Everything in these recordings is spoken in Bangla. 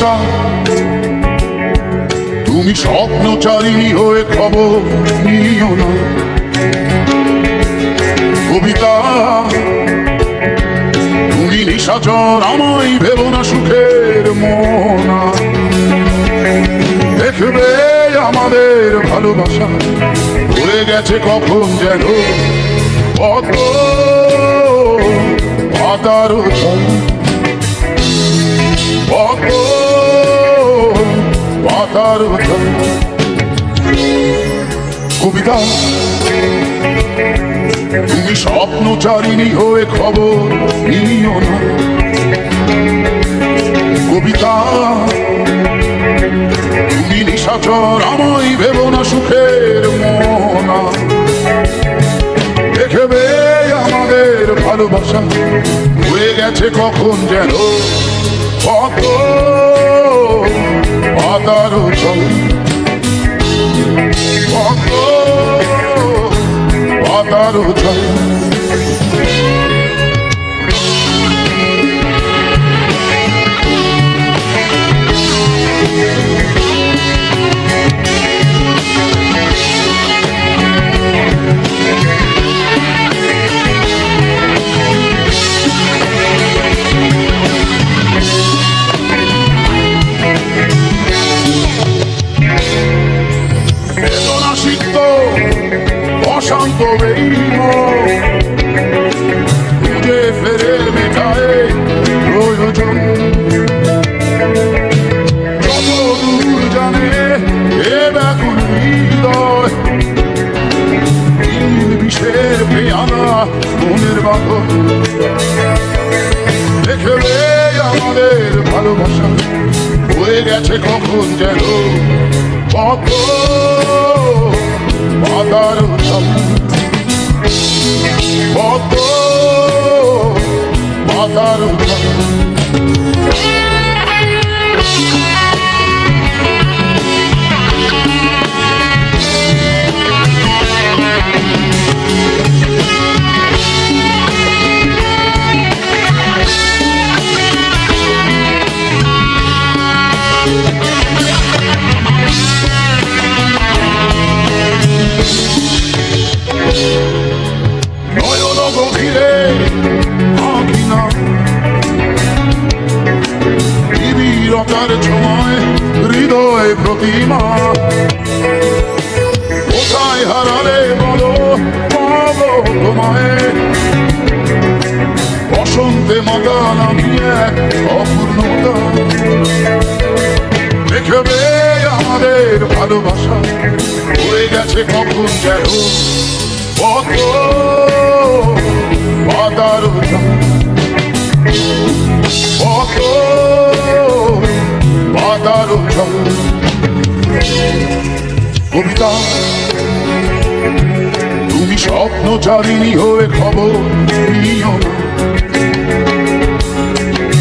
কবিতা তুমি স্বপ্নচারিণী হয়ে খবর নিও না। কবিতা, তুমি নিশাচর, আমায় ভেবো না সুখের মনা। দেখবে আমাদের ভালোবাসা হয়ে গেছে কখন যেন। কত পাতার জল পাতার জল কবিতা তুমি স্বপ্নচারিণী হয়ে খবর নিও না কবিতা তুমি নিশাচর আমায় ভেবো না সুখের মনা দেখবে আমাদের ভালোবাসা হয়ে গেছে কখন যেন কত পাতার জল অশান্ত বেইম খুঁজে ফেরে মেটায় প্রয়োজন যত দূর জানে এ ব্যাকুল হৃদয় নীল বিষের পেয়ালা মনের বাঁধন দেখবে আমাদের ভালোবাসা হয়ে গেছে কখন যেন কত পাতার প্রতিমা। কোথায় হারালে বলো, পাবো তোমায়। বসন্তে মাতাল আমি এক অপূর্ণতা। দেখবে আমাদের ভালোবাসা। হয়ে গেছে কখন যেন কত জল কত জল কবিতা তুমি স্বপ্নচারিণী হয়ে খবর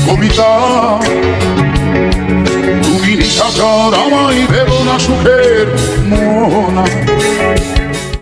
কবিতা তুমি নিশাচর আমায়